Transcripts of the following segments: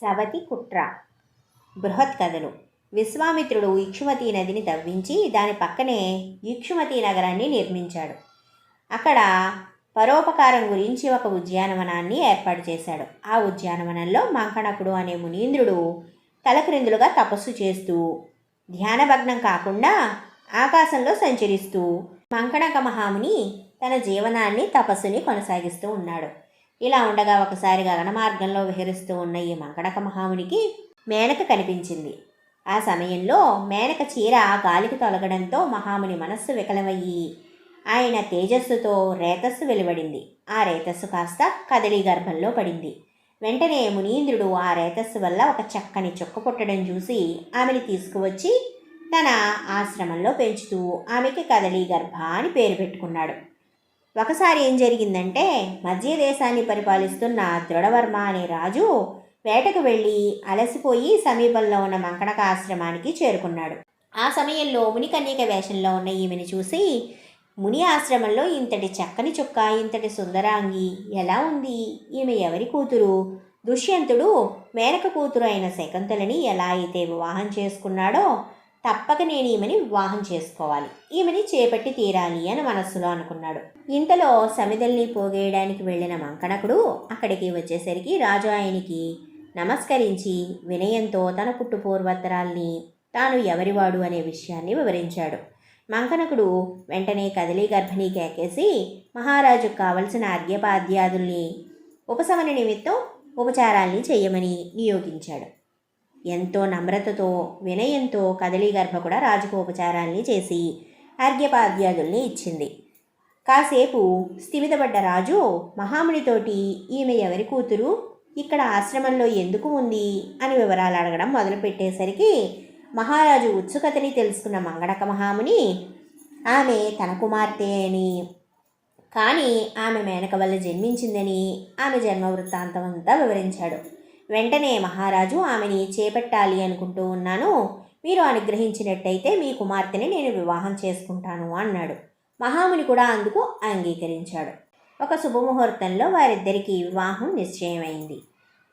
సవతి కుట్ర. బృహత్ కథలు. విశ్వామిత్రుడు ఇక్షుమతి నదిని తవ్వించి దాని పక్కనే ఇక్షుమతి నగరాన్ని నిర్మించాడు. అక్కడ పరోపకారం గురించి ఒక ఉద్యానవనాన్ని ఏర్పాటు చేశాడు. ఆ ఉద్యానవనంలో మంకణకుడు అనే మునీంద్రుడు తలక్రిందులుగా తపస్సు చేస్తూ ధ్యానభగ్నం కాకుండా ఆకాశంలో సంచరిస్తూ మంకణక మహాముని తన జీవనాన్ని తపస్సుని కొనసాగిస్తూ ఉన్నాడు. ఇలా ఉండగా ఒకసారి గగనమార్గంలో విహరిస్తూ ఉన్న ఈ మంకడక మహామునికి మేనక కనిపించింది. ఆ సమయంలో మేనక చీర గాలికి తొలగడంతో మహాముని మనస్సు వికలమయ్యి ఆయన తేజస్సుతో రేతస్సు వెలువడింది. ఆ రేతస్సు కాస్త కదలి గర్భంలో పడింది. వెంటనే మునీంద్రుడు ఆ రేతస్సు వల్ల ఒక చక్కని చుక్క పుట్టడం చూసి ఆమెని తీసుకువచ్చి తన ఆశ్రమంలో పెంచుతూ ఆమెకి కదలి గర్భ అని పేరు పెట్టుకున్నాడు. ఒకసారి ఏం జరిగిందంటే మధ్య దేశాన్ని పరిపాలిస్తున్న దృఢవర్మ అనే రాజు వేటకు వెళ్ళి అలసిపోయి సమీపంలో ఉన్న మంకణక ఆశ్రమానికి చేరుకున్నాడు. ఆ సమయంలో మునికన్యక వేషంలో ఉన్న ఈమెను చూసి ముని ఆశ్రమంలో ఇంతటి చక్కని చుక్క ఇంతటి సుందరాంగి ఎలా ఉంది? ఈమె ఎవరి కూతురు? దుష్యంతుడు మేనక కూతురు అయిన శకుంతలని ఎలా అయితే వివాహం చేసుకున్నాడో తప్పక నేను ఈమెని వివాహం చేసుకోవాలి. ఈమెని చేపట్టి తీరాలి అని మనస్సులో అనుకున్నాడు. ఇంతలో సమిదల్ని పోగేయడానికి వెళ్ళిన మంకణకుడు అక్కడికి వచ్చేసరికి రాజు ఆయనకి నమస్కరించి వినయంతో తన పుట్టు పూర్వత్తరాల్ని తాను ఎవరివాడు అనే విషయాన్ని వివరించాడు. మంకనకుడు వెంటనే కదిలీ గర్భిణీ కేకేసి మహారాజుకు కావలసిన అర్ఘ్యపాద్యాదుల్ని ఉపశమన నిమిత్తం ఉపచారాల్ని చేయమని నియోగించాడు. ఎంతో నమ్రతతో వినయంతో కదలి గర్భ కూడా రాజుకు చేసి అర్ఘ్యపాద్యాదుల్ని ఇచ్చింది. కాసేపు స్థిమితపడ్డ రాజు మహామునితోటి ఈమె ఎవరి కూతురు? ఇక్కడ ఆశ్రమంలో ఎందుకు ఉంది? అని వివరాలు అడగడం మొదలుపెట్టేసరికి మహారాజు ఉత్సుకతని తెలుసుకున్న మంగళక మహాముని ఆమె తన కుమార్తె అని. కానీ ఆమె మేనక వల్ల జన్మించిందని ఆమె జన్మ వృత్తాంతం అంతా వివరించాడు. వెంటనే మహారాజు ఆమెని చేపట్టాలి అనుకుంటూ ఉన్నాను. మీరు అనుగ్రహించినట్టయితే మీ కుమార్తెని నేను వివాహం చేసుకుంటాను అన్నాడు. మహాముని కూడా అందుకు అంగీకరించాడు. ఒక శుభముహూర్తంలో వారిద్దరికీ వివాహం నిశ్చయమైంది.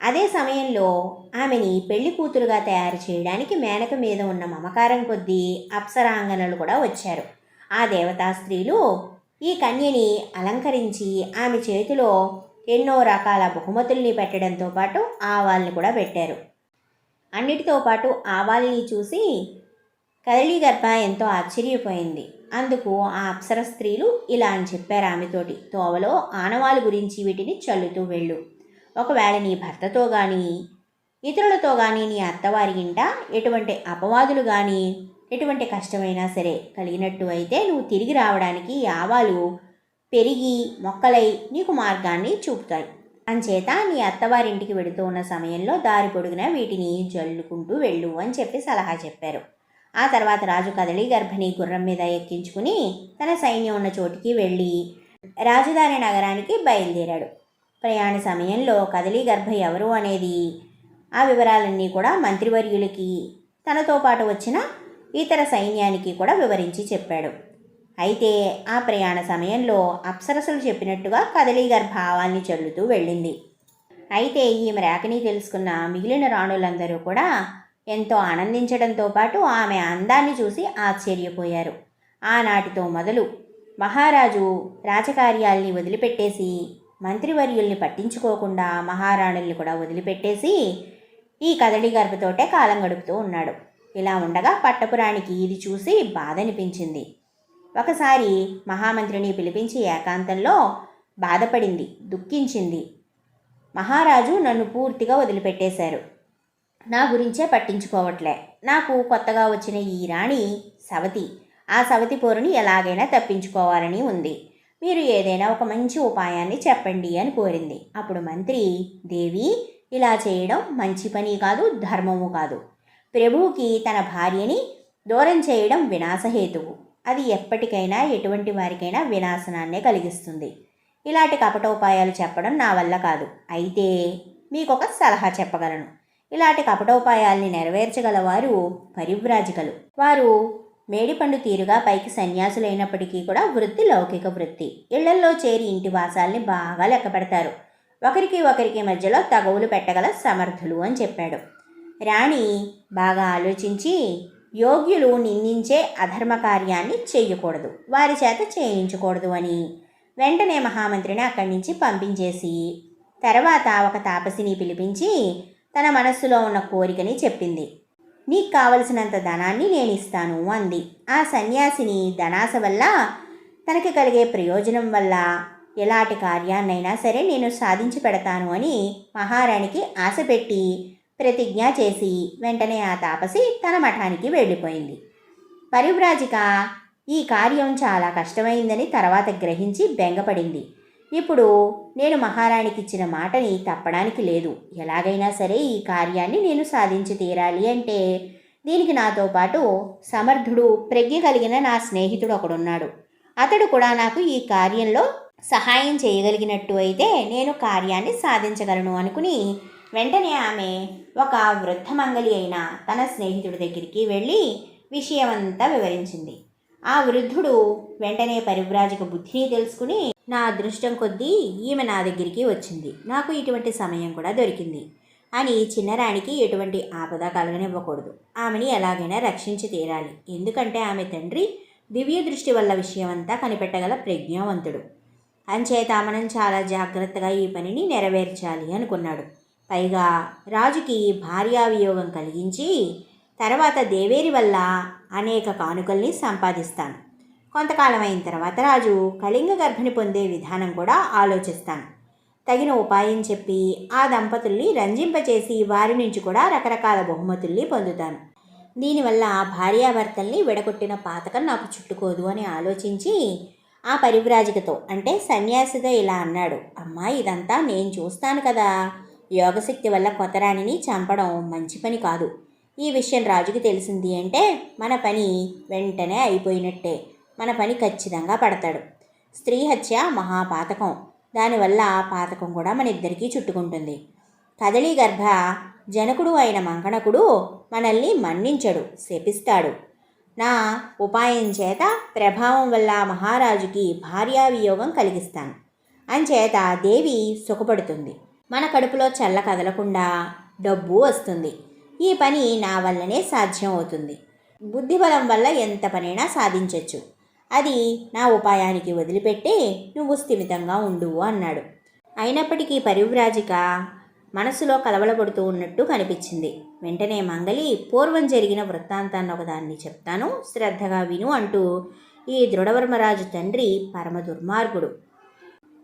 అదే సమయంలో ఆమెని పెళ్ళి కూతురుగా తయారు చేయడానికి మేనక మీద ఉన్న మమకారం కొద్దీ అప్సరాంగనలు కూడా వచ్చారు. ఆ దేవతా స్త్రీలు ఈ కన్యని అలంకరించి ఆమె చేతిలో ఎన్నో రకాల బహుమతుల్ని పెట్టడంతో పాటు ఆవాల్ని కూడా పెట్టారు. అన్నిటితో పాటు ఆవాల్ని చూసి కదలి గర్భ ఎంతో ఆశ్చర్యపోయింది. అందుకు ఆ అప్సర స్త్రీలు ఇలా అని చెప్పారు ఆమెతోటి. తోవలో ఆనవాళ్ళ గురించి వీటిని చల్లుతూ వెళ్ళు. ఒకవేళ నీ భర్తతో కానీ ఇతరులతో కానీ నీ అత్తవారి ఇంట ఎటువంటి అపవాదులు కానీ ఎటువంటి కష్టమైనా సరే కలిగినట్టు అయితే నువ్వు తిరిగి రావడానికి ఆవాలు పెరిగి మొక్కలై నీకు మార్గాన్ని చూపుతాయి. అంచేత నీ అత్తవారింటికి వెడుతూ ఉన్న సమయంలో దారి పొడుగున వీటిని జల్లుకుంటూ వెళ్ళు అని చెప్పి సలహా చెప్పారు. ఆ తర్వాత రాజు కదలి గర్భిణి గుర్రం మీద ఎక్కించుకుని తన సైన్యం ఉన్న చోటికి వెళ్ళి రాజధాని నగరానికి బయలుదేరాడు. ప్రయాణ సమయంలో కదలి గర్భ ఎవరు అనేది ఆ వివరాలన్నీ కూడా మంత్రివర్యులకి తనతో పాటు వచ్చిన ఇతర సైన్యానికి కూడా వివరించి చెప్పాడు. అయితే ఆ ప్రయాణ సమయంలో అప్సరసలు చెప్పినట్టుగా కదలీగర్ భావాల్ని చల్లుతూ వెళ్ళింది. అయితే ఈమె రేఖని తెలుసుకున్న మిగిలిన రాణులందరూ కూడా ఎంతో ఆనందించడంతో పాటు ఆమె అందాన్ని చూసి ఆశ్చర్యపోయారు. ఆనాటితో మొదలు మహారాజు రాజకార్యాల్ని వదిలిపెట్టేసి మంత్రివర్యుల్ని పట్టించుకోకుండా మహారాణుల్ని కూడా వదిలిపెట్టేసి ఈ కదలి గర్భతోటే కాలం గడుపుతూ ఉన్నాడు. ఇలా ఉండగా పట్టపురానికి ఇది చూసి బాధ అనిపించింది ఒకసారి మహామంత్రిని పిలిపించి ఏకాంతంలో బాధపడింది దుఃఖించింది. మహారాజు నన్ను పూర్తిగా వదిలిపెట్టేశారు. నా గురించే పట్టించుకోవట్లే. నాకు కొత్తగా వచ్చిన ఈ రాణి సవతి ఆ సవతి పోరుని ఎలాగైనా తప్పించుకోవాలని ఉంది. మీరు ఏదైనా ఒక మంచి ఉపాయాన్ని చెప్పండి అని కోరింది. అప్పుడు మంత్రి దేవి ఇలా చేయడం మంచి పని కాదు ధర్మము కాదు. ప్రభువుకి తన భార్యని దూరం చేయడం వినాశహేతువు. అది ఎప్పటికైనా ఎటువంటి వారికైనా వినాశనాన్నే కలిగిస్తుంది. ఇలాంటి కపటోపాయాలు చెప్పడం నా వల్ల కాదు. అయితే మీకు ఒక సలహా చెప్పగలను. ఇలాంటి కపటోపాయాల్ని నెరవేర్చగలవారు పరివ్రాజికలు. వారు మేడిపండు తీరుగా పైకి సన్యాసులైనప్పటికీ కూడా వృత్తి లౌకిక వృత్తి. ఇళ్ళల్లో చేరి ఇంటి వాసాల్ని బాగా లెక్క పెడతారు ఒకరికి ఒకరికి మధ్యలో తగవులు పెట్టగల సమర్థులు అని చెప్పాడు. రాణి బాగా ఆలోచించి యోగ్యులు నిందించే అధర్మ కార్యాన్ని చేయకూడదు. వారి చేత చేయించకూడదు అని. వెంటనే మహామంత్రిని అక్కడి నుంచి పంపించేసి తర్వాత ఒక తాపసిని పిలిపించి తన మనస్సులో ఉన్న కోరికని చెప్పింది. నీకు కావలసినంత ధనాన్ని నేను ఇస్తాను అంది. ఆ సన్యాసిని ధనాస వల్ల తనకి కలిగే ప్రయోజనం వల్ల ఎలాంటి కార్యాన్నైనా సరే నేను సాధించి పెడతాను అని మహారాణికి ఆశ పెట్టి ప్రతిజ్ఞ చేసి వెంటనే ఆ తాపసి తన మఠానికి వెళ్ళిపోయింది. పరివ్రాజిక ఈ కార్యం చాలా కష్టమైందని తర్వాత గ్రహించి బెంగపడింది. ఇప్పుడు నేను మహారాణికి ఇచ్చిన మాటని తప్పడానికి లేదు. ఎలాగైనా సరే ఈ కార్యాన్ని నేను సాధించి తీరాలి అంటే దీనికి నాతో పాటు సమర్థుడు ప్రజ్ఞ కలిగిన నా స్నేహితుడు ఒకడున్నాడు. అతడు కూడా నాకు ఈ కార్యంలో సహాయం చేయగలిగినట్టు అయితే నేను కార్యాన్ని సాధించగలను అనుకుని వెంటనే ఆమె ఒక వృద్ధమంగలి అయిన తన స్నేహితుడి దగ్గరికి వెళ్ళి విషయమంతా వివరించింది. ఆ వృద్ధుడు వెంటనే పరివ్రాజక బుద్ధిని తెలుసుకుని నా అదృష్టం కొద్దీ ఈమె నా దగ్గరికి వచ్చింది. నాకు ఇటువంటి సమయం కూడా దొరికింది అని చిన్నరాణికి ఎటువంటి ఆపద కలగనివ్వకూడదు. ఆమెని ఎలాగైనా రక్షించి తీరాలి. ఎందుకంటే ఆమె తండ్రి దివ్య దృష్టి వల్ల విషయమంతా కనిపెట్టగల ప్రజ్ఞావంతుడు. అంచేత మనం చాలా జాగ్రత్తగా ఈ పనిని నెరవేర్చాలి అనుకున్నాడు. పైగా రాజుకి భార్యావియోగం కలిగించి తర్వాత దేవేరి వల్ల అనేక కానుకల్ని సంపాదిస్తాను. కొంతకాలం అయిన తర్వాత రాజు కళింగ గర్భిణి పొందే విధానం కూడా ఆలోచిస్తాను. తగిన ఉపాయం చెప్పి ఆ దంపతుల్ని రంజింపచేసి వారి నుంచి కూడా రకరకాల బహుమతుల్ని పొందుతాను. దీనివల్ల భార్యాభర్తల్ని విడగొట్టిన పాతకం నాకు చుట్టుకోదు అని ఆలోచించి ఆ పరివ్రాజికతో అంటే సన్యాసితో ఇలా అన్నాడు. అమ్మా ఇదంతా నేను చూస్తాను కదా. యోగశక్తి వల్ల కొత్త రాణిని చంపడం మంచి పని కాదు. ఈ విషయం రాజుకి తెలిసింది అంటే మన పని వెంటనే అయిపోయినట్టే. మన పని ఖచ్చితంగా పడతాడు. స్త్రీ హత్య మహాపాతకం. దానివల్ల పాతకం కూడా మన ఇద్దరికీ చుట్టుకుంటుంది. కదలి గర్భ జనకుడు అయిన మంకణకుడు మనల్ని మన్నించడు శపిస్తాడు. నా ఉపాయం చేత ప్రభావం వల్ల మహారాజుకి భార్యావియోగం కలిగిస్తాను. అంచేత దేవి సుఖపడుతుంది. మన కడుపులో చల్ల కదలకుండా డబ్బు వస్తుంది. ఈ పని నా వల్లనే సాధ్యం అవుతుంది బుద్ధిబలం వల్ల ఎంత పనైనా సాధించవచ్చు అది నా ఉపాయానికి వదిలిపెట్టి నువ్వు స్థిమితంగా ఉండు అన్నాడు. అయినప్పటికీ పరివ్రాజిక మనసులో కలవలపడుతూ ఉన్నట్టు కనిపించింది. వెంటనే మంగలి పూర్వం జరిగిన వృత్తాంతాన్ని ఒకదాన్ని చెప్తాను శ్రద్ధగా విను అంటూ ఈ దృఢవర్మరాజు తండ్రి పరమ దుర్మార్గుడు.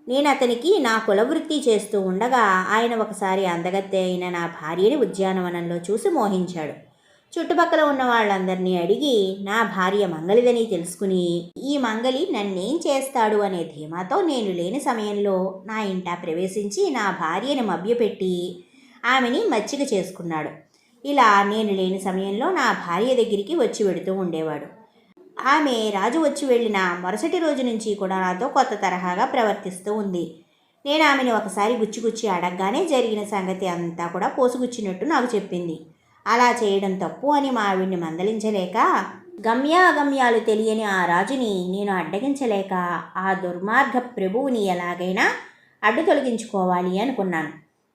నేను అతనికి నా కులవృత్తి చేస్తూ ఉండగా ఆయన ఒకసారి అందగత్తె అయిన నా భార్యని ఉద్యానవనంలో చూసి మోహించాడు. చుట్టుపక్కల ఉన్న వాళ్ళందరినీ అడిగి నా భార్య మంగలిదని తెలుసుకుని ఈ మంగలి నన్నేం చేస్తాడు అనే ధీమాతో నేను లేని సమయంలో నా ఇంట ప్రవేశించి నా భార్యని మభ్యపెట్టి ఆమెని మచ్చిక చేసుకున్నాడు. ఇలా నేను లేని సమయంలో నా భార్య దగ్గరికి వచ్చి వెడుతూ ఉండేవాడు. ఆమె రాజు వచ్చి వెళ్ళిన మరుసటి రోజు నుంచి కూడా నాతో కొత్త తరహాగా ప్రవర్తిస్తూ ఉంది. నేను ఆమెను ఒకసారి గుచ్చిగుచ్చి అడగగానే జరిగిన సంగతి అంతా కూడా పోసుగుచ్చినట్టు నాకు చెప్పింది. అలా చేయడం తప్పు అని మా ఆవిడ్ని మందలించలేక గమ్యాగమ్యాలు తెలియని ఆ రాజుని నేను అడ్డగించలేక ఆ దుర్మార్గ ప్రభువుని ఎలాగైనా అడ్డు తొలగించుకోవాలి అనుకున్నాను.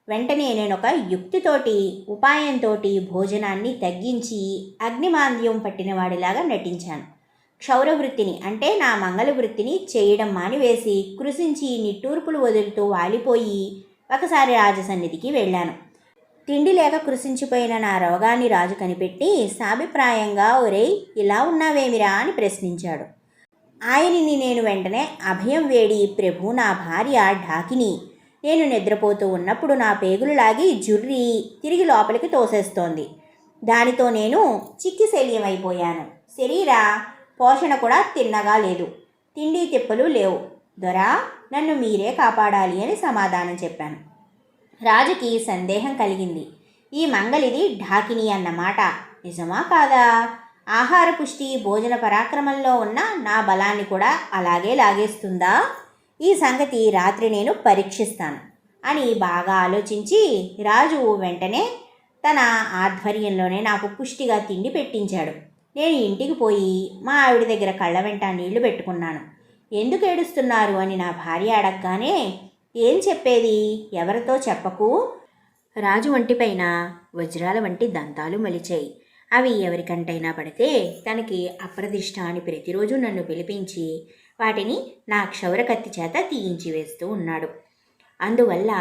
వెంటనే నేను ఒక యుక్తితోటి ఉపాయంతోటి భోజనాన్ని తగ్గించి అగ్నిమాంద్యం పట్టిన వాడిలాగా నటించాను. క్షౌర వృత్తిని అంటే నా మంగళ వృత్తిని చేయడం మానివేసి కృషించి నిట్టూర్పులు వదులుతూ వాలిపోయి ఒకసారి రాజసన్నిధికి వెళ్ళాను. తిండి లేక కృషించిపోయిన నా రోగాన్ని రాజు కనిపెట్టి సాభిప్రాయంగా ఒరేయ్ ఇలా ఉన్నావేమిరా? అని ప్రశ్నించాడు. ఆయనని నేను వెంటనే అభయం వేడి ప్రభు నా భార్య ఢాకిని. నేను నిద్రపోతూ ఉన్నప్పుడు నా పేగులు లాగి జుర్రి తిరిగి లోపలికి తోసేస్తోంది. దానితో నేను చిక్కి శల్యమైపోయాను శరీరా పోషణ కూడా తిన్నగా లేదు. తిండి తిప్పలు లేవు. దొరా నన్ను మీరే కాపాడాలి అని సమాధానం చెప్పాను. రాజుకి సందేహం కలిగింది. ఈ మంగలిది ఢాకిని అన్నమాట. నిజమా కాదా? ఆహార పుష్టి భోజన పరాక్రమంలో ఉన్న నా బలాన్ని కూడా అలాగే లాగేస్తుందా? ఈ సంగతి రాత్రి నేను పరీక్షిస్తాను అని బాగా ఆలోచించి రాజు వెంటనే తన ఆధ్వర్యంలోనే నాకు పుష్టిగా తిండి పెట్టించాడు. నేను ఇంటికి పోయి మా ఆవిడ దగ్గర కళ్ళ వెంట నీళ్ళు పెట్టుకున్నాను. ఎందుకు ఏడుస్తున్నారు అని నా భార్య అడగగానే ఏం చెప్పేది? ఎవరితో చెప్పకు? రాజు ఒంటిపైన వజ్రాల వంటి దంతాలు మలిచాయి. అవి ఎవరికంటైనా పడితే తనకి అప్రదిష్ట అని ప్రతిరోజు నన్ను పిలిపించి వాటిని నా క్షౌర కత్తి చేత తీయించి వేస్తూ ఉన్నాడు. అందువల్ల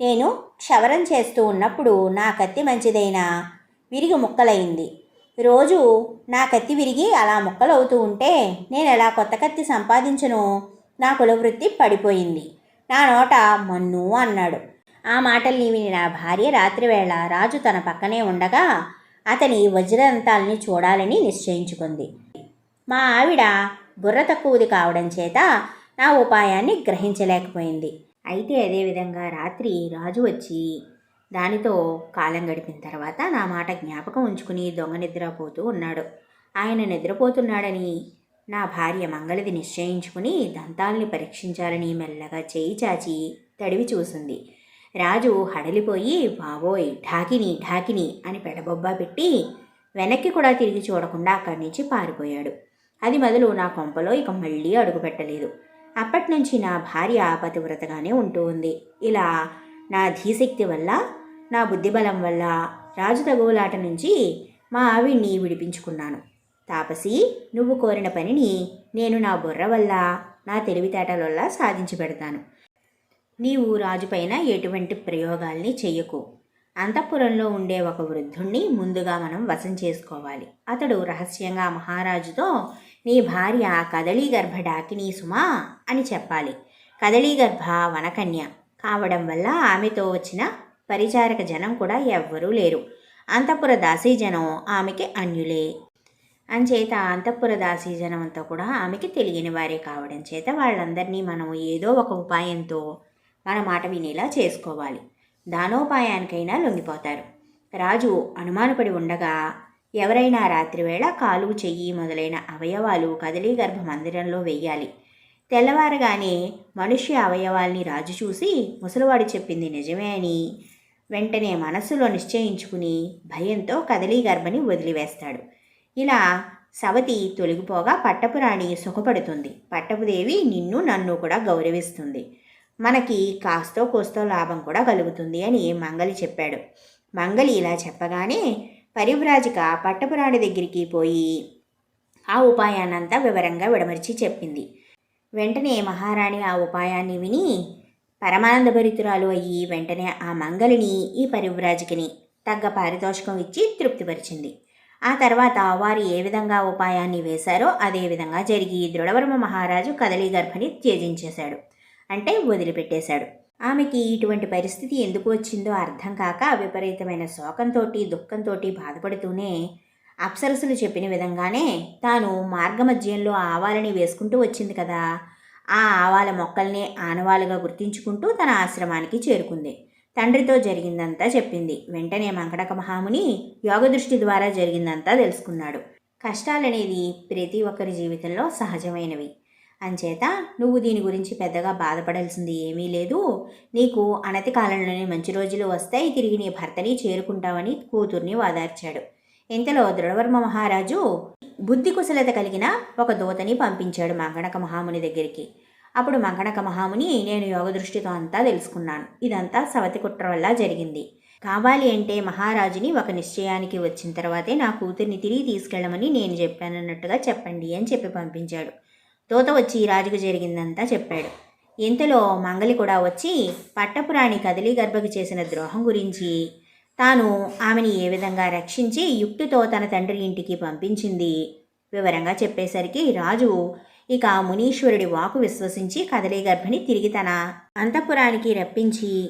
నేను క్షవరం చేస్తూ ఉన్నప్పుడు నా కత్తి మంచిదైనా విరిగి ముక్కలైంది. రోజు నా కత్తి విరిగి అలా ముక్కలవుతూ ఉంటే నేను ఎలా కొత్త కత్తి సంపాదించను? నా కులవృత్తి పడిపోయింది. నా నోట మన్ను అన్నాడు. ఆ మాటల్ని విని నా భార్య రాత్రివేళ రాజు తన పక్కనే ఉండగా అతని వజ్రదంతాల్ని చూడాలని నిశ్చయించుకుంది. మా ఆవిడ బుర్ర తక్కువది కావడం చేత నా ఉపాయాన్ని గ్రహించలేకపోయింది. అయితే అదేవిధంగా రాత్రి రాజు వచ్చి దానితో కాలం గడిపిన తర్వాత నా మాట జ్ఞాపకం ఉంచుకుని దొంగ నిద్రపోతూ ఉన్నాడు. ఆయన నిద్రపోతున్నాడని నా భార్య మంగళది నిశ్చయించుకుని దంతాల్ని పరీక్షించాలని మెల్లగా చేయి చాచి తడివి చూసింది. రాజు హడలిపోయి బాబోయ్ ఢాకిని ఢాకిని అని పెడబొబ్బా పెట్టి వెనక్కి కూడా తిరిగి చూడకుండా అక్కడి నుంచి పారిపోయాడు. అది మొదలు నా కొంపలో ఇక మళ్ళీ అడుగుపెట్టలేదు అప్పటి నుంచి నా భార్య పతివ్రతగానే ఉంటూ ఉంది. ఇలా నా ధీశక్తి వల్ల నా బుద్ధిబలం వల్ల రాజు తగువులాట నుంచి మా ఆవిడ్ని విడిపించుకున్నాను. తాపసి నువ్వు కోరిన పనిని నేను నా బుర్ర వల్ల నా తెలివితేటల వల్ల సాధించి పెడతాను నీవు రాజుపైన ఎటువంటి ప్రయోగాల్ని చెయ్యకు. అంతఃపురంలో ఉండే ఒక వృద్ధుణ్ణి ముందుగా మనం వశం చేసుకోవాలి. అతడు రహస్యంగా మహారాజుతో నీ భార్య కదళీగర్భ డాకిని సుమా అని చెప్పాలి. కదళీగర్భ వనకన్య. కావడం వల్ల ఆమెతో వచ్చిన పరిచారక జనం కూడా ఎవ్వరూ లేరు. అంతఃపుర దాసీ జనం ఆమెకి అన్యులే. అంచేత అంతఃపుర దాసీ జనం అంతా కూడా ఆమెకి తెలియని వారే కావడం చేత వాళ్ళందరినీ మనం ఏదో ఒక ఉపాయంతో మన మాట వినేలా చేసుకోవాలి. దానోపాయానికైనా లొంగిపోతారు. రాజు అనుమానపడి ఉండగా ఎవరైనా రాత్రివేళ కాలు చెయ్యి మొదలైన అవయవాలు కదలీ గర్భ మందిరంలో వెయ్యాలి. తెల్లవారగానే మనిషి అవయవాల్ని రాజు చూసి ముసలివాడు చెప్పింది నిజమే అని వెంటనే మనస్సులో నిశ్చయించుకుని భయంతో కదలీ గర్భని వదిలివేస్తాడు. ఇలా సవతి తొలగిపోగా పట్టపురాణి సుఖపడుతుంది. పట్టపుదేవి నిన్ను నన్ను కూడా గౌరవిస్తుంది. మనకి కాస్తో కోస్తో లాభం కూడా కలుగుతుంది అని మంగలి చెప్పాడు. మంగలి ఇలా చెప్పగానే పరివ్రాజిక పట్టపురాణి దగ్గరికి పోయి ఆ ఉపాయాన్నంతా వివరంగా విడమర్చి చెప్పింది. వెంటనే మహారాణి ఆ ఉపాయాన్ని విని పరమానందభరితురాలు అయ్యి వెంటనే ఆ మంగలిని ఈ పరివ్రాజికని తగ్గ పారితోషికం ఇచ్చి తృప్తిపరిచింది. ఆ తర్వాత వారు ఏ విధంగా ఉపాయాన్ని వేశారో అదే విధంగా జరిగి దృఢవర్మ మహారాజు కదలీ గర్భని త్యజించేశాడు అంటే వదిలిపెట్టేశాడు. ఆమెకి ఇటువంటి పరిస్థితి ఎందుకు వచ్చిందో అర్థం కాక విపరీతమైన శోకంతో దుఃఖంతో బాధపడుతూనే అప్సరసులు చెప్పిన విధంగానే తాను మార్గమధ్యంలో ఆవాలని వేసుకుంటూ వచ్చింది కదా. ఆ ఆవాల మొక్కల్ని ఆనవాలుగా గుర్తించుకుంటూ తన ఆశ్రమానికి చేరుకుంది. తండ్రితో జరిగిందంతా చెప్పింది. వెంటనే మంకటక మహాముని యోగ దృష్టి ద్వారా జరిగిందంతా తెలుసుకున్నాడు. కష్టాలనేది ప్రతి ఒక్కరి జీవితంలో సహజమైనవి. అంచేత నువ్వు దీని గురించి పెద్దగా బాధపడాల్సింది ఏమీ లేదు. నీకు అనతి కాలంలోనే మంచి రోజులు వస్తాయి. తిరిగి నీ భర్తని చేరుకుంటావని కూతుర్ని వాదార్చాడు. ఇంతలో దృఢవర్మ మహారాజు బుద్ధి కుశలత కలిగిన ఒక దూతని పంపించాడు మంగణక మహాముని దగ్గరికి. అప్పుడు మంగణక మహాముని నేను యోగ దృష్టితో అంతా తెలుసుకున్నాను. ఇదంతా సవతి కుట్ర వల్ల జరిగింది. కావాలి అంటే మహారాజుని ఒక నిశ్చయానికి వచ్చిన తర్వాతే నా కూతుర్ని తిరిగి తీసుకెళ్ళమని నేను చెప్పానన్నట్టుగా చెప్పండి అని చెప్పి పంపించాడు. తోత వచ్చి రాజుకు జరిగిందంతా చెప్పాడు. ఇంతలో మంగలి కూడా వచ్చి పట్టపురాణి కదలి గర్భకు చేసిన ద్రోహం గురించి తాను ఆమెని ఏ విధంగా రక్షించి యుక్తితో తన తండ్రి ఇంటికి పంపించింది? వివరంగా చెప్పేసరికి రాజు ఇక మునీశ్వరుడి వాకు విశ్వసించి కదలే గర్భిణి తిరిగి తన అంతఃపురానికి రప్పించి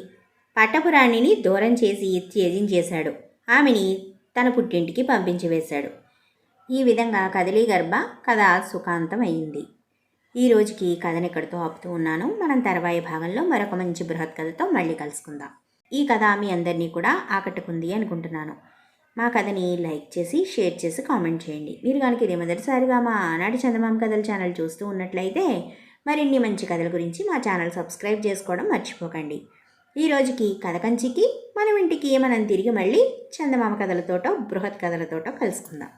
పట్టపురాణిని దూరం చేసి త్యజించేశాడు. ఆమెని తన పుట్టింటికి పంపించి వేశాడు. ఈ విధంగా కదలీ గర్భ కథ సుఖాంతం అయింది ఈ రోజుకి కథను ఇక్కడితో ఆపుతూ ఉన్నాను. మనం తర్వాయి భాగంలో మరొక మంచి బృహత్ కథతో మళ్ళీ కలుసుకుందాం. ఈ కథ మీ అందరినీ కూడా ఆకట్టుకుంది అనుకుంటున్నాను. మా కథని లైక్ చేసి షేర్ చేసి కామెంట్ చేయండి. మీరు కనుక ఇదే మొదటిసారిగా మా ఆనాటి చందమామ కథల ఛానల్ చూస్తూ ఉన్నట్లయితే మరిన్ని మంచి కథల గురించి మా ఛానల్ సబ్స్క్రైబ్ చేసుకోవడం మర్చిపోకండి. ఈ రోజుకి కథ కంచికి మనం ఇంటికి మనం తిరిగి మళ్ళీ చందమామ కథలతోటో బృహత్ కథలతోటో కలుసుకుందాం.